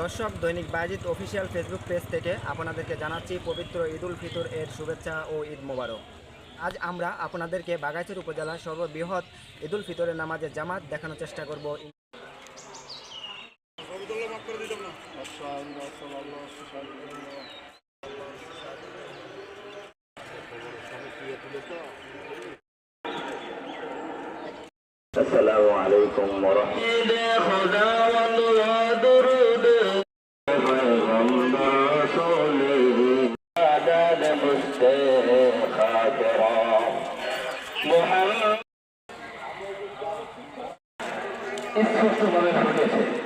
দর্শক, দৈনিক বাজিত official Facebook page থেকে আপনাদেরকে জানাচ্ছি পবিত্র ঈদুল ফিতর এর শুভেচ্ছা ও ঈদ মোবারক। আজ আমরা আপনাদেরকে বাগাইচুর উপজেলার সর্ববৃহৎ ঈদুল ফিতরের নামাজের জামাত দেখানোর চেষ্টা করব। আসসালামু আলাইকুম مستخاطرا محمد اس وقت میں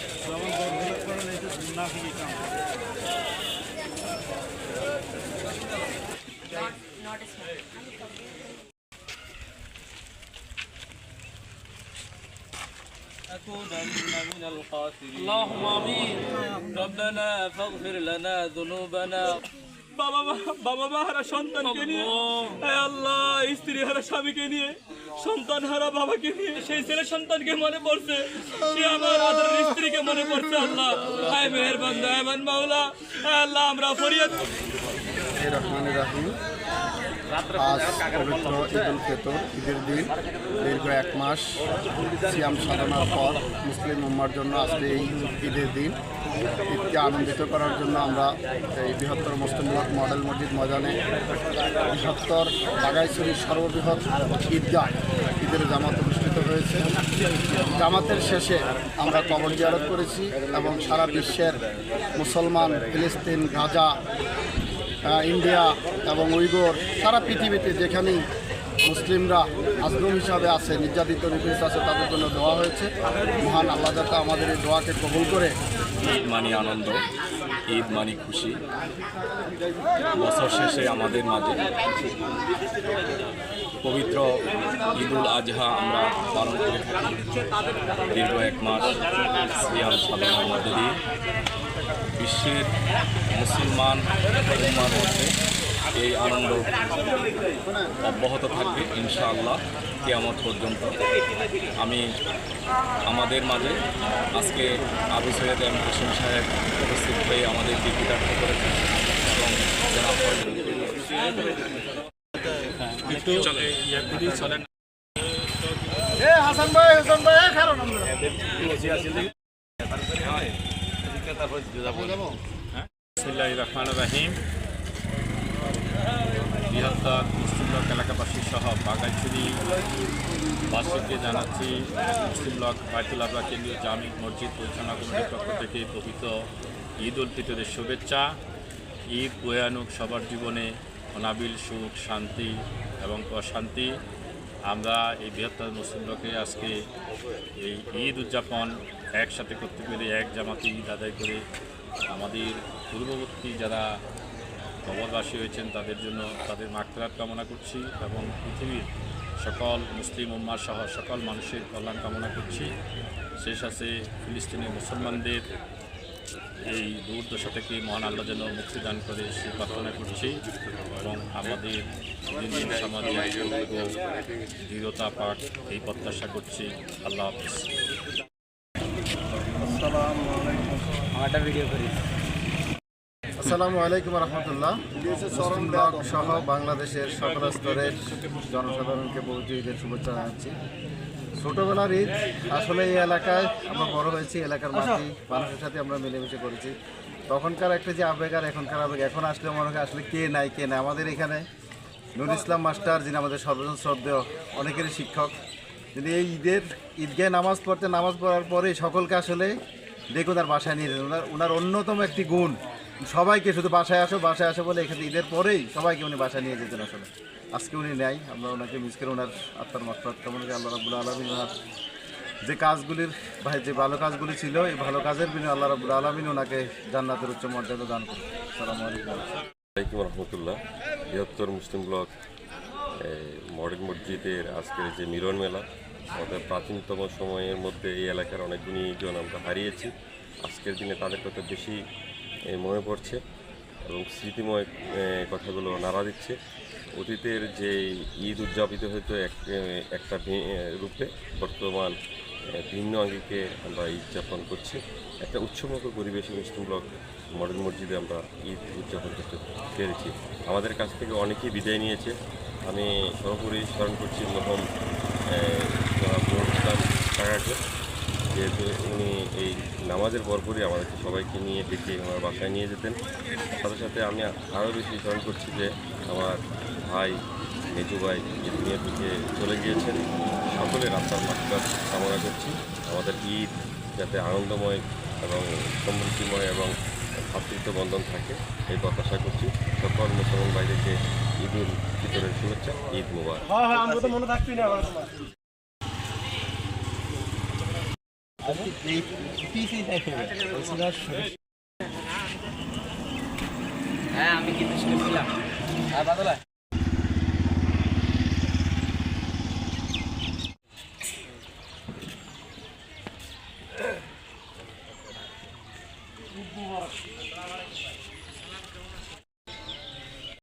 أكونن من الخاسرين اللهم آمين ربنا فاغفر لنا ذنوبنا বাবা মা- বাবা মা হারা সন্তানকে নিয়ে হে আল্লাহ স্ত্রী হারা স্বামীকে নিয়ে সন্তান হারা বাবাকে নিয়ে সেই ছেলে সন্তানকে মনে পড়ছে সে আমার আদরের স্ত্রীকে মনে পড়ছে আল্লাহ হায় মেহেরবান দয়াবান মাওলা হে আল্লাহ আমরা ফরিয়াদ রহমান রাহিম আজ পবিত্র ঈদ উল ফিতর, ঈদের দিন, দীর্ঘ এক মাস সিয়াম সাধনার পর মুসলিম উম্মার জন্য আজকে এই ঈদের দিন। ঈদকে আনন্দিত করার জন্য আমরা এই বৃহত্তর মুসলিম মডেল মসজিদ ময়দানে বৃহত্তর বাগাইছড়ির সর্ববৃহৎ ঈদগাহ ঈদের জামাত অনুষ্ঠিত হয়েছে। জামাতের শেষে আমরা কবর জিয়ারত করেছি এবং সারা বিশ্বের মুসলমান ফিলিস্তিন, গাজা ইন্ডিয়া এবং উইগোর সারা পৃথিবীতে যেখানেই মুসলিমরা আজরুম হিসাবে আছে, নির্যাতিত নিপীড়িত আছে, তাদের জন্য দেওয়া হয়েছে। মহান আল্লাহ যাতে আমাদের এই দোয়াকে কবুল করে। ঈদ মানি আনন্দ, ঈদ মানি খুশি। বছর শেষে আমাদের মাঝে পবিত্র ঈদুল আজহা আমরা পালন করে দীর্ঘ এক মাস সিয়াম মধ্য দিয়ে। বিশ্বের মুসলমান উম্মার মধ্যে এই আনন্দ অব্যাহত থাকবে ইনশাআল্লাহ কেয়ামত পর্যন্ত। আমি আমাদের মাঝে আজকে আবু সৈয়দ এম হোসেন সাহেব উপস্থিত হয়ে আমাদের কৃতার্থ করেছেন এবং জনাব বিসমিল্লাহ রহমান রাহিম। বৃহত্তর মুসলিমলক এলাকাবাসী সহ বাগাইছড়ি বাসীকে জানাচ্ছি মুসলিমলক বায়তুল আবরা কেন্দ্রীয় জামি মসজিদ পরিচালনা কমিটির পক্ষ থেকে পবিত্র ঈদ উল ফিতরের শুভেচ্ছা। ঈদ বয়ানুক, সবার জীবনে অনাবিল সুখ, শান্তি এবং অশান্তি। আমরা এই বৃহত্তর মুসলিমলকে আজকে এই ঈদ উদযাপন একসাথে করতে পেরে, এক জামাতে ঈদ আদায় করে আমাদের পূর্ববর্তী যারা কবরবাসী হয়েছেন, তাদের জন্য তাদের মাকফেরাত কামনা করছি এবং পৃথিবীর সকল মুসলিম উম্মার সহ সকল মানুষের কল্যাণ কামনা করছি। শেষ আছে ফিলিস্তিনি মুসলমানদের এই দুর্দশা থেকে মহান আল্লাহ যেন মুক্তি দান করে সে প্রার্থনা করছি এবং আমাদের দিন সমাজে দৃঢ়তা পাঠ এই প্রত্যাশা করছি। আল্লাহ হাফিজ। আসসালামু আলাইকুম রহমতুল্লাহ। ব্লক সহ বাংলাদেশের সকল স্তরের জনসাধারণকে পবিত্র ঈদের শুভেচ্ছা জানাচ্ছি। ছোটোবেলার ঈদ, আসলে এই এলাকায় আমরা বড় হয়েছি, এলাকার মাটি, মানুষের সাথে আমরা মিলেমিশে করেছি। তখনকার একটা যে আবেগ আর এখনকার আবেগ, এখন আসলে মনে হয় আসলে কে নাই কে নাই? আমাদের এখানে নুর ইসলাম মাস্টার, যিনি আমাদের সর্বজন শ্রদ্ধেয়, অনেকেরই শিক্ষক। তিনি এই ঈদের ঈদগায় নামাজ পড়তে, নামাজ পড়ার পরে সকলকে আসলে দেখুন তার বাসায় নিয়ে যেতেন ওনার ওনার অন্যতম একটি গুণ, সবাইকে শুধু বাসায় আসো বাসায় আসো বলে এখানে ঈদের পরেই সবাইকে উনি বাসায় নিয়ে যেতেন আসলে। আজকে উনি নেয় আমরা ওনাকে মিস করে ওনার আত্মার মাত্রাত কেমন আল্লাহ রাবুল আলমিন ওনার যে কাজগুলির ভাই যে ভালো কাজগুলি ছিল, এই ভালো কাজের বিনিময়ে আল্লাহ রাবুল আলমিন ওনাকে জান্নাতের উচ্চ মর্যাদা দান করুন। সালামু আলাইকুম। রহমতুল্লাহ। বৃহত্তর মুসলিম ব্লক মডেল মসজিদের আজকের যে মিলন মেলা আমাদের প্রাচীনতম সময়ের মধ্যে এই এলাকার অনেক গুণীজন আমরা হারিয়েছি। আজকের দিনে তাদের কথা বেশি মনে পড়ছে এবং স্মৃতিময় কথাগুলো নাড়া দিচ্ছে। অতীতের যে ঈদ উদযাপিত হতো এক একটা রূপে, বর্তমান ভিন্ন আঙ্গিকে আমরা ঈদ যাপন করছি। একটা উৎসবমুখর পরিবেশে মুসলিম ব্লক, মডেল মসজিদে আমরা ঈদ উদযাপন করতে পেরেছি। আমাদের কাছ থেকে অনেকেই বিদায় নিয়েছে। আমি সর্বোপরি স্মরণ করছি মহম কাকাকে যেহেতু উনি এই নামাজের পরপরই আমাদেরকে সবাইকে নিয়ে ডেকে আমার বাসায় নিয়ে যেতেন। সাথে সাথে আমি আরও বেশি স্মরণ করছি যে আমার ভাই, মেজু ভাই যে দুনিয়া থেকে চলে গিয়েছেন। সকলে আত্মার মাত্রা কামনা করছি। আমাদের ঈদ যাতে আনন্দময় এবং সমৃদ্ধিময় এবং ভাতৃত্ব বন্ধন থাকে, এই প্রত্যাশা করছি। সকল মুসলমান ভাইদেরকে ঈদ উল ফিতরের শুভেচ্ছা, ঈদ মুবারক। হ্যাঁ আমি কিন্তু শুনেছিলাম হ্যাঁ বাদলা?